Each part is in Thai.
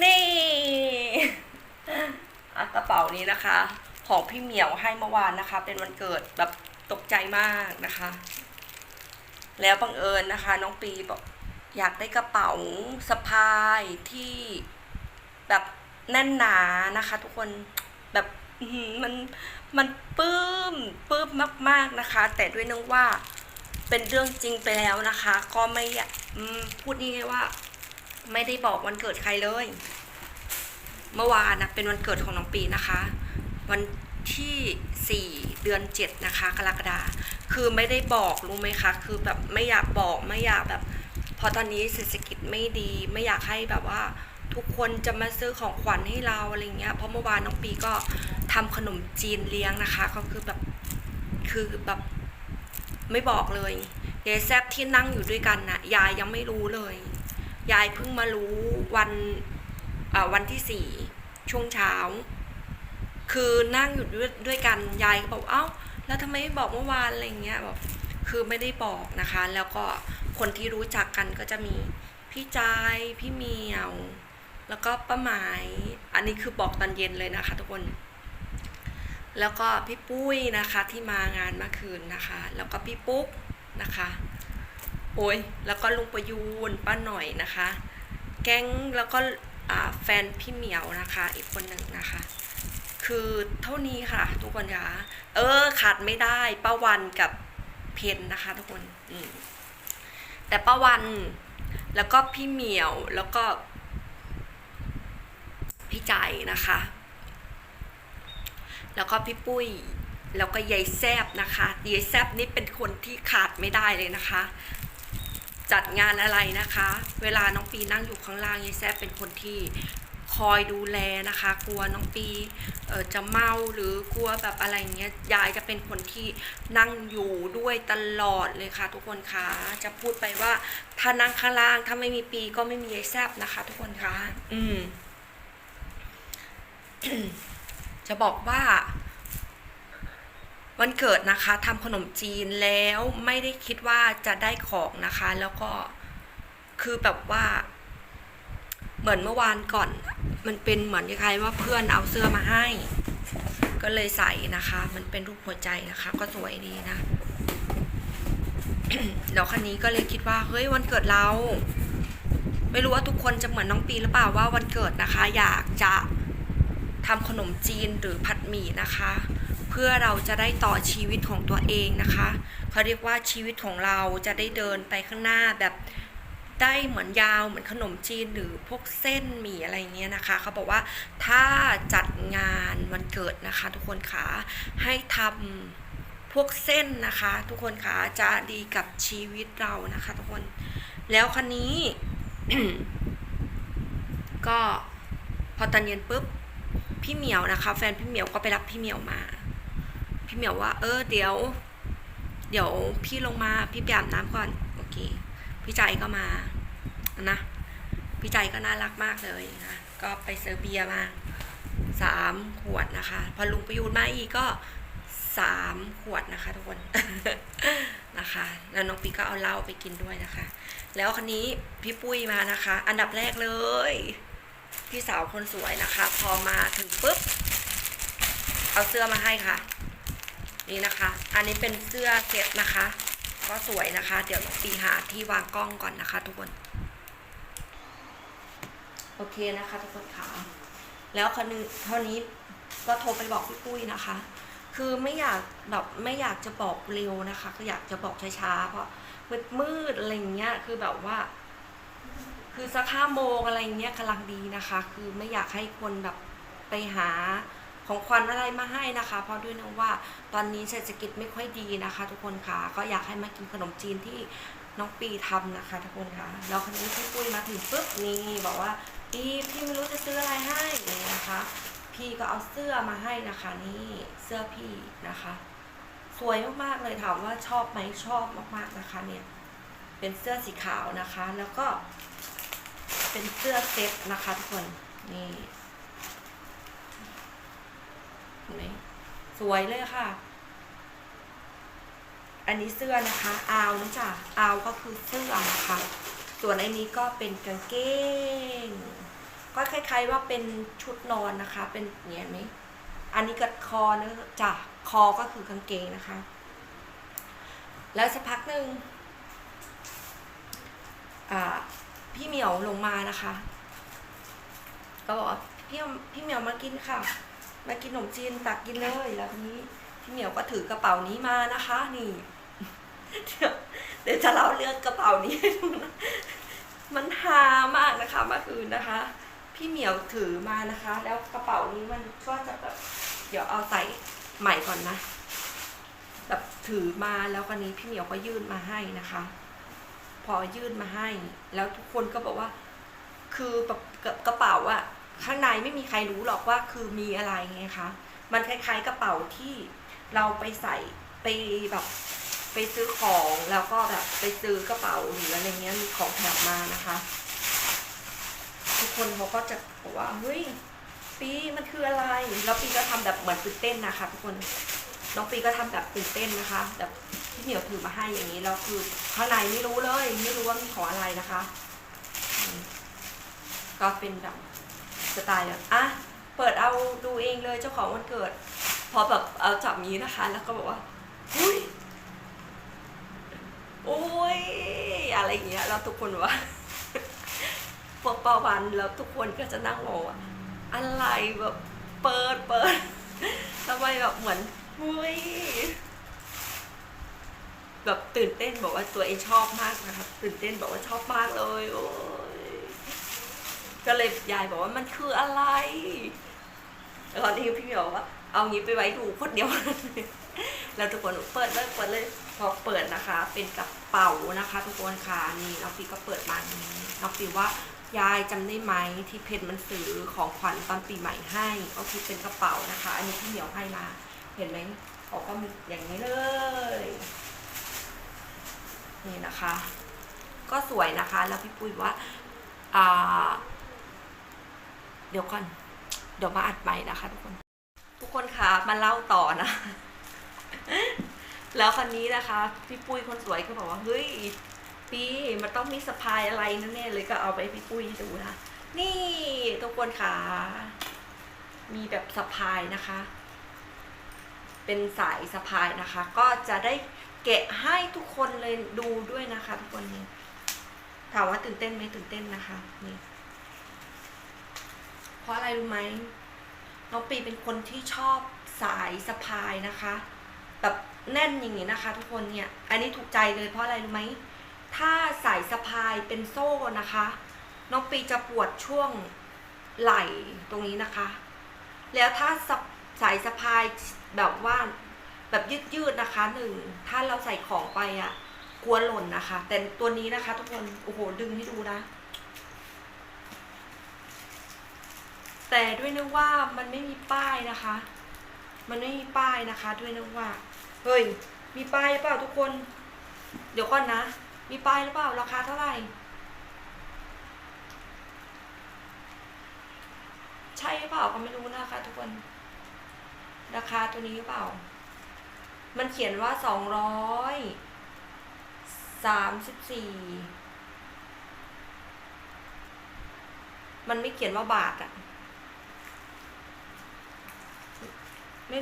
นี่ กระเป๋านี้นะคะ ของพี่เหมียวให้เมื่อวานนะคะ เป็นวันเกิดแบบตกใจมากนะคะ แล้วบังเอิญนะคะ น้องปีบอกอยากได้กระเป๋าสะพายที่แบบแน่นหนานะคะ ทุกคนแบบมันมันปื้มปื้มมาก ๆนะคะ แต่ด้วยนึกว่าเป็นเรื่องจริงไปแล้วนะคะ ก็ไม่พูดง่ายๆว่า ไม่ได้บอกวันเกิดใครเลย เมื่อวานนะเป็นวันเกิดของน้องปีนะคะ วันที่ 4 เดือน 7 นะคะ กรกฎาคือไม่ได้บอกรู้ไหมคะ คือแบบไม่อยากบอกไม่อยากแบบเพราะตอนนี้เศรษฐกิจไม่ดี ไม่อยากให้แบบว่าทุกคนจะมาซื้อของขวัญให้เราอะไรเงี้ย เพราะเมื่อวานน้องปีก็ทำขนมจีนเลี้ยงนะคะ ก็คือแบบคือแบบไม่บอกเลยยายแซบที่นั่งอยู่ด้วยกันนะยายยังไม่รู้เลย ยายเพิ่งมารู้วันวันที่สี่ช่วงเช้า คือนั่งอยู่ด้วยด้วยกันยายก็บอกเอ้า แล้วทำไมไม่บอกเมื่อวานอะไรเงี้ยบอกคือไม่ได้บอกนะคะ แล้วก็คนที่รู้จักกันก็จะมีพี่จายพี่เมียว แล้วก็ป้าหมาย อันนี้คือบอกตอนเย็นเลยนะคะ ทุกคน แล้วก็พี่ปุ้ยนะคะที่มางานเมื่อคืนนะคะ แล้วก็พี่ปุ๊กนะคะ โอ้ยแล้วก็ลุงประยูนป้าหน่อยนะคะ แก๊งแล้วก็แฟนพี่เหมียวนะคะ อีกคนหนึ่งนะคะ คือเท่านี้ค่ะ ทุกคนคะเออขาดไม่ได้ป้าวันกับเพนนะคะ ทุกคนอืแต่ป้าวันแล้วก็พี่เหมียวแล้วก็ พี่ใจนะคะ แล้วก็พี่ปุ้ยแล้วก็ยายแซบนะคะยายแซบนี่เป็นคนที่ขาดไม่ได้เลยนะคะ จัดงานอะไรนะคะ เวลาน้องปีนั่งอยู่ข้างล่างยายแซบเป็นคนที่คอยดูแลนะคะ กลัวน้องปีเออจะเมาหรือกลัวแบบอะไรเงี้ยยายจะเป็นคนที่นั่งอยู่ด้วยตลอดเลยค่ะ ทุกคนคะจะพูดไปว่าถ้านั่งข้างล่างถ้าไม่มีปีก็ไม่มียายแซบนะคะ ทุกคนคะอืมจะบอกว่า วันเกิดนะคะทำขนมจีนแล้วไม่ได้คิดว่าจะได้ของนะคะ แล้วก็คือแบบว่า เหมือนเมื่อวานก่อน มันเป็นเหมือนคล้ายๆว่าเพื่อนเอาเสื้อมาให้ ก็เลยใส่นะคะ มันเป็นรูปหัวใจนะคะ ก็สวยดีนะแล้วคันนี้ก็เลยคิดว่า เฮ้ยวันเกิดเรา ไม่รู้ว่าทุกคนจะเหมือนน้องปีหรือเปล่าว่าวันเกิดนะคะ อยากจะทำขนมจีนหรือผัดหมี่นะคะ เพื่อเราจะได้ต่อชีวิตของตัวเองนะคะเขาเรียกว่าชีวิตของเราจะได้เดินไปข้างหน้าแบบได้เหมือนยาวเหมือนขนมจีนหรือพวกเส้นหมี่อะไรเงี้ยนะคะเขาบอกว่าถ้าจัดงานวันเกิดนะคะ ทุกคนคะให้ทำพวกเส้นนะคะ ทุกคนคะจะดีกับชีวิตเรานะคะ ทุกคน แล้วคันนี้ ก็พอตอนเย็นปุ๊บพี่เหมียวนะคะ แฟนพี่เหมียวก็ไปรับพี่เหมียวมา พี่เหมียวว่า เออ เดี๋ยว เดี๋ยวพี่ลงมาพี่ไปอาบน้ำก่อนโอเค พี่ใจก็มานะพี่ใจก็น่ารักมากเลยนะก็ไปเซอร์เบียมาสามขวดนะคะ พอลุงประยูนมาอีกก็สามขวดนะคะทุกคนนะคะ แล้วน้องปีก็เอาเหล้าไปกินด้วยนะคะ แล้วคันนี้พี่ปุ้ยมานะคะ อันดับแรกเลย พี่สาวคนสวยนะคะ พอมาถึงปุ๊บ เอาเสื้อมาให้ค่ะ นี่นะคะ อันนี้เป็นเสื้อเซ็ตนะคะ ก็สวยนะคะ เดี๋ยวปีหาที่วางกล้องก่อนนะคะ ทุกคน โอเคนะคะทุกคนค่ะ แล้วคนนึงเท่านี้ก็โทรไปบอกพี่ปุ้ยนะคะ คือไม่อยากแบบไม่อยากจะบอกเร็วนะคะ ก็อยากจะบอกช้าๆ เพราะมืดมืดๆอะไรเงี้ย คือแบบว่า คือสักห้าโมงอะไรเงี้ยกำลังดีนะคะ คือไม่อยากให้คนแบบไปหา ของขวัญอะไรมาให้นะคะ เพราะด้วยนะว่าตอนนี้เศรษฐกิจไม่ค่อยดีนะคะ ทุกคนค่ะก็อยากให้มากินขนมจีนที่น้องปีทำนะคะ ทุกคนค่ะแล้วคนนี้พี่ปุ้ยมาถึงปุ๊บนี่บอกว่าอีพี่ไม่รู้จะซื้ออะไรให้นี่นะคะ พี่ก็เอาเสื้อมาให้นะคะ นี่เสื้อพี่นะคะ สวยมากๆเลยถามว่าชอบไหมชอบมากๆนะคะ เนี่ย เป็นเสื้อสีขาวนะคะ แล้วก็ เป็นเสื้อเซ็ตนะคะทุกคนนี่ เห็นไหมสวยเลยค่ะ อันนี้เสื้อนะคะอาวนะจ๊ะอาวก็คือเสื้อนะคะส่วนอันนี้ก็เป็นกางเกง ก็คล้ายๆว่าเป็นชุดนอนนะคะ เป็นอย่างนี้ไหมอันนี้กับคอนะจ้ะคอก็คือกางเกงนะคะ แล้วสักพักหนึ่งพี่เหมียวลงมานะคะ ก็บอกพี่พี่เหมียวมากินค่ะ มากินขนมจีนตักกินเลยแล้วนี้พี่เหมียวก็ถือกระเป๋านี้มานะคะ นี่ เดี๋ยวเดี๋ยวจะเล่าเรื่องกระเป๋านี้ให้ดูนะมันฮามากนะคะเมื่อคืนนะคะ พี่เหมียวถือมานะคะ แล้วกระเป๋านี้มันก็จะแบบเดี๋ยวเอาใส่ใหม่ก่อนนะแบบถือมาแล้วคนนี้พี่เหมียวก็ยื่นมาให้นะคะ พอยื่นมาให้ แล้วทุกคนก็บอกว่า คือแบบกระเป๋าอะ ข้างในไม่มีใครรู้หรอกว่าคือมีอะไรไงคะมันคล้ายๆกระเป๋าที่เราไปใส่ไปแบบไปซื้อของแล้วก็แบบไปซื้อกระเป๋าหรืออะไรเงี้ยมีของแถมมานะคะ ทุกคนเขาก็จะบอกว่าเฮ้ยปีมันคืออะไร แล้วปีก็ทำแบบเหมือนตื่นเต้นนะคะ ทุกคนน้องปีก็ทำแบบตื่นเต้นนะคะ แบบที่เหนียวถือมาให้อย่างนี้แล้วคือข้างในไม่รู้เลย ไม่รู้ว่ามีของอะไรนะคะ ก็เป็นแบบ สไตล์แบบอะเปิดเอาดูเองเลยเจ้าของวันเกิด พอแบบเอาจับนี้นะคะ แล้วก็บอกว่าอุ้ยโอ้ยอะไรอย่างเงี้ยแล้วทุกคนว่าพวกประวันแล้วทุกคนก็จะนั่งมองว่าอะไรแบบเปิดเปิดทำไมแบบเหมือนอุ้ยแบบตื่นเต้นบอกว่าตัวเองชอบมากนะครับตื่นเต้นบอกว่าชอบมากเลยโอ้ย ก็เลยยายบอกว่ามันคืออะไรตอนนี้พี่เหมียวว่า เอางี้ไปไว้ดูคนเดียวแล้วทุกคนเปิดเลยเปิดเลยพอเปิดนะคะ เป็นกระเป๋านะคะ ทุกคนค่ะนี่น้องปีก็เปิดมานี้น้องปีว่ายายจำได้ไหมที่เพชรมันซื้อของขวัญตอนปีใหม่ให้ ก็คือเป็นกระเป๋านะคะ อันนี้พี่เหมียวให้มา เห็นไหมเขาก็มีอย่างนี้เลย นี่นะคะ ก็สวยนะคะแล้วพี่ปุ้ยว่าอ่า เดี๋ยวก่อน เดี๋ยวมาอัดใหม่นะคะทุกคน ทุกคนคะมาเล่าต่อนะ แล้วคันนี้นะคะ พี่ปุ้ยคนสวยก็บอกว่า เฮ้ยปีมันต้องมีสะพายอะไรแน่ๆเลยก็เอาไปพี่ปุ้ยดูนะนี่ทุกคนค่ะมีแบบสะพายนะคะ เป็นสายสะพายนะคะ ก็จะได้แกะให้ทุกคนเลยดูด้วยนะคะ ทุกคนนี่ถามว่าตื่นเต้นไหมตื่นเต้นนะคะนี่ ราะอะไรรู้ไหมน้องปีเป็นคนที่ชอบสายสะพายนะคะ แบบแน่นอย่างนี้นะคะ ทุกคนเนี่ย อันนี้ถูกใจเลยเพราะอะไรรู้ไหมถ้าสายสะพายเป็นโซ่นะคะ น้องปีจะปวดช่วงไหล่ตรงนี้นะคะ แล้วถ้าสสายสะพายแบบว่าแบบยืดๆนะคะหนึ่งถ้าเราใส่ของไปอะ่ะกลัวหล่นนะคะ แต่ตัวนี้นะคะ ทุกคนโอ้โหดึงให้ดูนะ แต่ด้วยนึกว่ามันไม่มีป้ายนะคะ มันไม่มีป้ายนะคะ ด้วยนึกว่า เฮ้ย มีป้ายหรือเปล่าทุกคน เดี๋ยวก่อนนะ มีป้ายหรือเปล่าราคาเท่าไหร่ ใช่หรือเปล่าก็ไม่รู้นะคะ ทุกคน ราคาตัวนี้หรือเปล่า มันเขียนว่าสองร้อยสามสิบสี่มันไม่เขียนว่าบาทอะ ไม่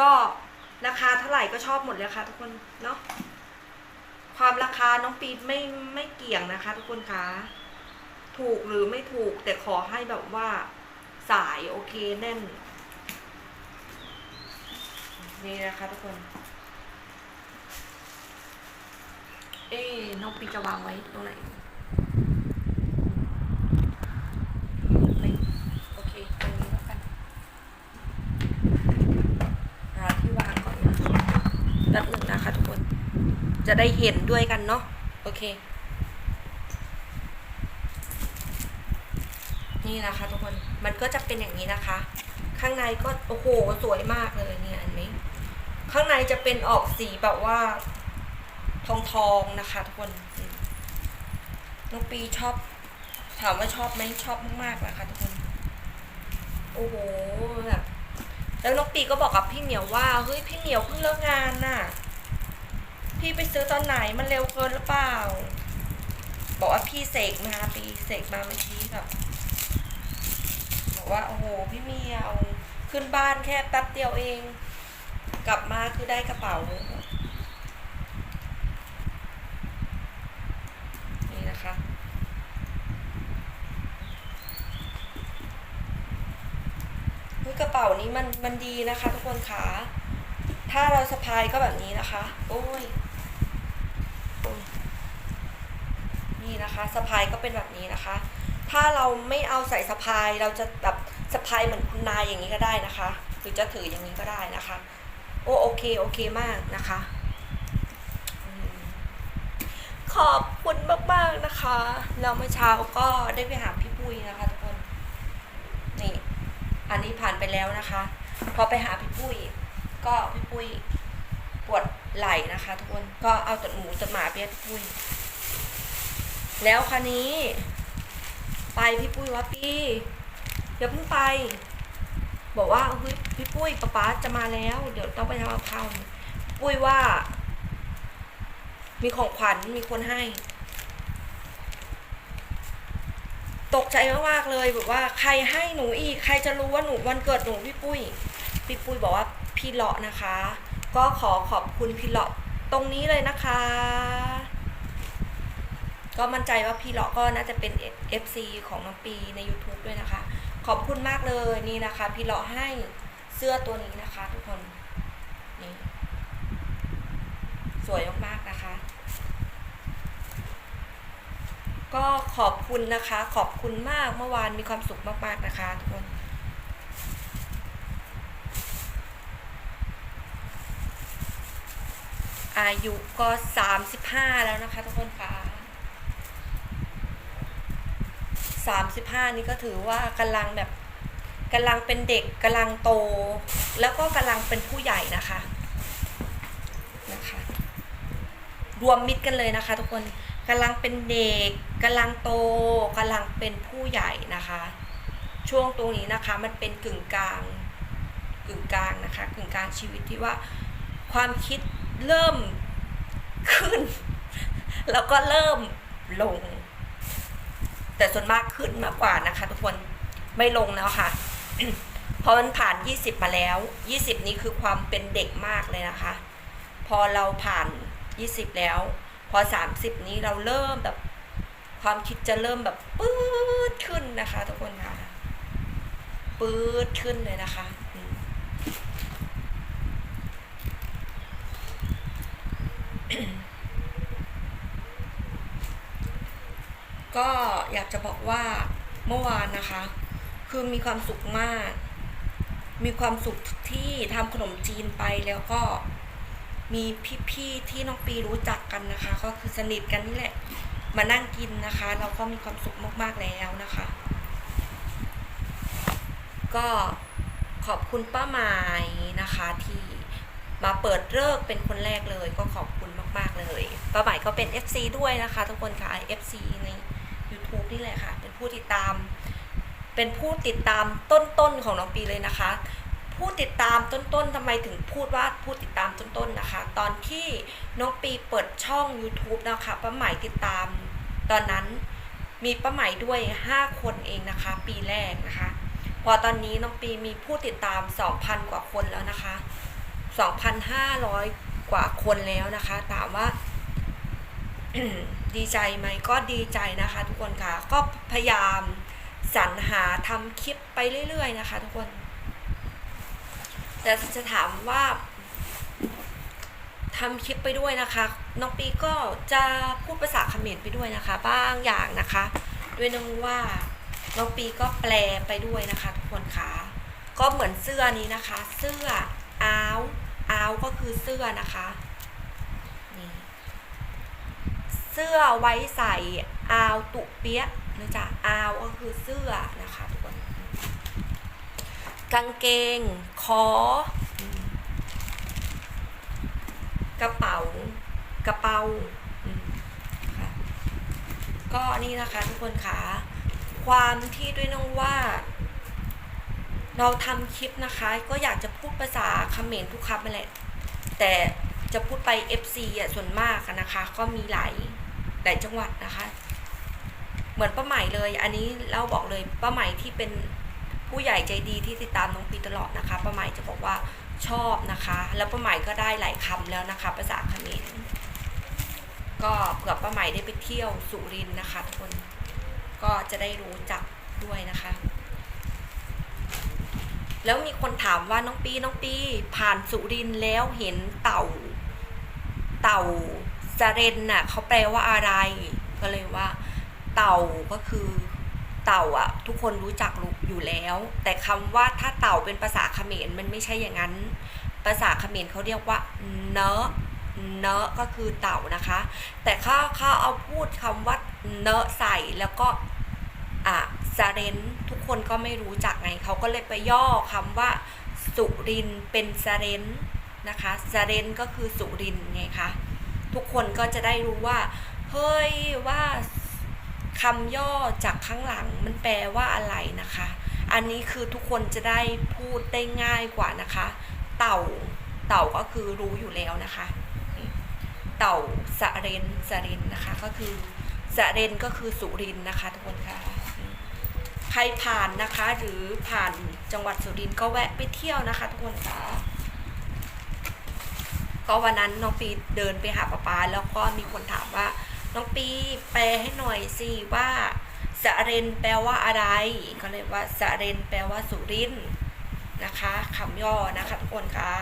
ก็ราคาเท่าไหร่ก็ชอบหมดเลยค่ะ ทุกคนเนาะความราคาน้องปีไม่ไม่เกี่ยงนะคะ ทุกคนคะถูกหรือไม่ถูกแต่ขอให้แบบว่าสายโอเคแน่น นี่นะคะทุกคน เอ๊น้องปีจะวางไว้ตรงไหนเฮ้ยโอเค ตรงนี้แล้วกัน หาที่วางก่อนนะแป๊บหนึ่งนะคะทุกคน จะได้เห็นด้วยกันเนาะโอเค นี่นะคะทุกคนมันก็จะเป็นอย่างนี้นะคะ ข้างในก็โอ้โหสวยมากเลยเนี่ยอันนี้ข้างในจะเป็นออกสีแบบว่า ทองทองนะคะ ทุกคนน้องปีชอบ ถามว่าชอบไหมชอบมากๆนะคะทุกคนโอ้โหแบบแล้วน้องปีก็บอกกับพี่เหมียวว่าเฮ้ยพี่เหมียวเพิ่งเลิกงานน่ะ พี่ไปซื้อตอนไหนมันเร็วเกินหรือเปล่า บอกว่าพี่เสกมาปีเสกมาเมื่อกี้แบบบอกว่าโอ้โหพี่เมียวขึ้นบ้านแค่แป๊บเดียวเอง กลับมาคือได้กระเป๋านี่นะคะกระเป๋านี้มันมันดีนะคะทุกคนคะถ้าเราสะพายก็แบบนี้นะคะ โอ้ยโอ้ย นะคะสะพายก็เป็นแบบนี้นะคะ ถ้าเราไม่เอาใส่สะพายเราจะแบบสะพายเหมือนคุณนายอย่างนี้ก็ได้นะคะ หรือจะถืออย่างนี้ก็ได้นะคะ โอ้โอเคโอเคมากนะคะ ขอบคุณมากๆนะคะแล้วเมื่อเช้าก็ได้ไปหาพี่ปุ้ยนะคะทุกคนนี่อันนี้ผ่านไปแล้วนะคะ พอไปหาพี่ปุ้ย ก็พี่ปุ้ยปวดไหล่นะคะ ทุกคนก็เอาตัดหมูตัดหมาไปให้พี่ปุ้ย แล้วคันนี้ ไปพี่ปุ้ยว่าพี่อย่าเพิ่งไป บอกว่าเฮ้ยพี่ปุ้ยป๊าป๊าจะมาแล้ว เดี๋ยวต้องไปทำกับข้าวปุ้ยว่า มีของขวัญมีคนให้ ตกใจมากๆเลยแบบว่า ใครให้หนูอีก ใครจะรู้ว่าหนูวันเกิดหนูพี่ปุ้ยพี่ปุ้ยบอกว่าพี่เลาะนะคะ ก็ขอขอบคุณพี่เลาะตรงนี้เลยนะคะ ก็มั่นใจว่าพี่เลาะก็น่าจะเป็น FC ของน้องปีใน YouTube ด้วยนะคะ ขอบคุณมากเลยนี่นะคะ พี่เลาะให้เสื้อตัวนี้นะคะ ทุกคนนี่สวยมากๆนะคะ ก็ขอบคุณนะคะ ขอบคุณมากเมื่อวานมีความสุขมากๆนะคะ ทุกคนอายุก็สามสิบห้าแล้วนะคะ ทุกคนค่ะ สามสิบห้านี่ก็ถือว่ากำลังแบบกำลังเป็นเด็กกำลังโต แล้วก็กำลังเป็นผู้ใหญ่นะคะนะคะ รวมมิตรกันเลยนะคะ ทุกคนกำลังเป็นเด็กกำลังโตกำลังเป็นผู้ใหญ่นะคะ ช่วงตรงนี้นะคะมันเป็นกึ่งกลางกึ่งกลางนะคะกึ่งกลางชีวิตที่ว่าความคิดเริ่มขึ้น แล้วก็เริ่มลง แต่ส่วนมากขึ้นมากกว่านะคะ ทุกคนไม่ลงแล้วค่ะพอมันผ่าน 20 มาแล้ว 20 นี้คือความเป็นเด็กมากเลยนะคะ พอเราผ่าน 20 แล้ว พอ 30 นี้เราเริ่มแบบ ความคิดจะเริ่มแบบปื๊ดขึ้นนะคะ ทุกคนค่ะปื๊ดขึ้นเลยนะคะอืม ก็อยากจะบอกว่าเมื่อวานนะคะ คือมีความสุขมาก มีความสุขที่ทำขนมจีนไปแล้วก็มีพี่ๆที่น้องปีรู้จักกันนะคะ ก็คือสนิทกันนี่แหละ มานั่งกินนะคะ เราก็มีความสุขมากๆแล้วนะคะ ก็ขอบคุณป้าหมายนะคะที่มาเปิดเลิกเป็นคนแรกเลย ก็ขอบคุณมาก ๆ เลยป้าหมายก็เป็น FC ด้วยนะคะ ทุกคนค่ะ FC ใน YouTube นี่แหละค่ะ เป็นผู้ติดตาม เป็นผู้ติดตามต้นๆของน้องปีเลยนะคะ ผู้ติดตามต้นๆทำไมถึงพูดว่าผู้ติดตามต้นๆนะคะ ตอนที่น้องปีเปิดช่อง YouTube นะคะป้าหมายติดตาม ตอนนั้นมีป้าหมายด้วย 5 คนเองนะคะ ปีแรกนะคะ พอตอนนี้น้องปีมีผู้ติดตาม 2,000 กว่าคนแล้วนะคะ 2,500 กว่าคนแล้วนะคะ ถามว่า ดีใจไหมก็ดีใจนะคะทุกคนค่ะ ก็พยายามสรรหาทำคลิปไปเรื่อย ๆ นะคะ ทุกคน แต่จะถามว่าทำคลิปไปด้วยนะคะ น้องปีก็จะพูดภาษาเขมรไปด้วยนะคะ บ้างอย่างนะคะ ด้วยนึงว่าน้องปีก็แปลไปด้วยนะคะ ทุกคนค่ะก็เหมือนเสื้อนี้นะคะ เสื้ออ้าวอ้าวก็คือเสื้อนะคะนี่เสื้อไว้ใส่อาวตุเปียะนะจ๊ะอาวก็คือเสื้อนะคะทุกคนกางเกง คอ กระเป๋า กระเป๋าก็นี่นะคะทุกคนคะความที่ด้วยน้องว่า เราทำคลิปนะคะ ก็อยากจะพูดภาษาเขมรทุกคำนั่นแหละแต่จะพูดไป FC อะส่วนมากนะคะ ก็มีหลาย ลายจังหวัดนะคะ เหมือนป้าใหม่เลย อันนี้เราบอกเลยป้าใหม่ที่เป็นผู้ใหญ่ใจดีที่ติดตามน้องปีตลอดนะคะป้าใหมายจะบอกว่าชอบนะคะ แล้วป้าใหมายก็ได้หลายคำแล้วนะคะ ภาษาเขมรก็เผื่อป้าใหมายได้ไปเที่ยวสุรินทร์นะคะทุกคนก็จะได้รู้จักด้วยนะคะ แล้วมีคนถามว่าน้องปีน้องปีผ่านสุรินทร์แล้วเห็นเต่า เต่า สะเรนน่ะเขาแปลว่าอะไร ก็เลยว่า เต่าก็คือเต่าอะ ทุกคนรู้จักรู้อยู่แล้ว แต่คำว่าถ้าเต่าเป็นภาษาเขมรมันไม่ใช่อย่างนั้น ภาษาเขมรเขาเรียกว่าเนอะเนอะก็คือเต่านะคะ แต่เขาเขาเอาพูดคำว่าเนอะใส่แล้วก็อะสะเรนทุกคนก็ไม่รู้จักไงเขาก็เลยไปย่อคำว่าสุรินเป็นสเรนนะคะสเรนก็คือสุรินไงคะ ทุกคนก็จะได้รู้ว่า เฮ้ยว่าคำย่อจากข้างหลังมันแปลว่าอะไรนะคะ อันนี้คือทุกคนจะได้พูดได้ง่ายกว่านะคะ เต่า เต่าก็คือรู้อยู่แล้วนะคะ เต่าสะเรนสะเรนนะคะก็คือสะเรนก็คือสุรินนะคะทุกคนค่ะใครผ่านนะคะหรือผ่านจังหวัดสุรินทร์ก็แวะไปเที่ยวนะคะทุกคนค่ะ ก็วันนั้นน้องปีเดินไปหาป้าปาแล้วก็มีคนถามว่า น้องปีแปลให้หน่อยสิว่าสะเรนแปลว่าอะไร ก็เลยว่าสะเรนแปลว่าสุรินนะคะคำย่อนะคะทุกคนคะ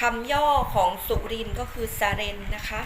คำย่อของสุรินก็คือสะเรนนะคะ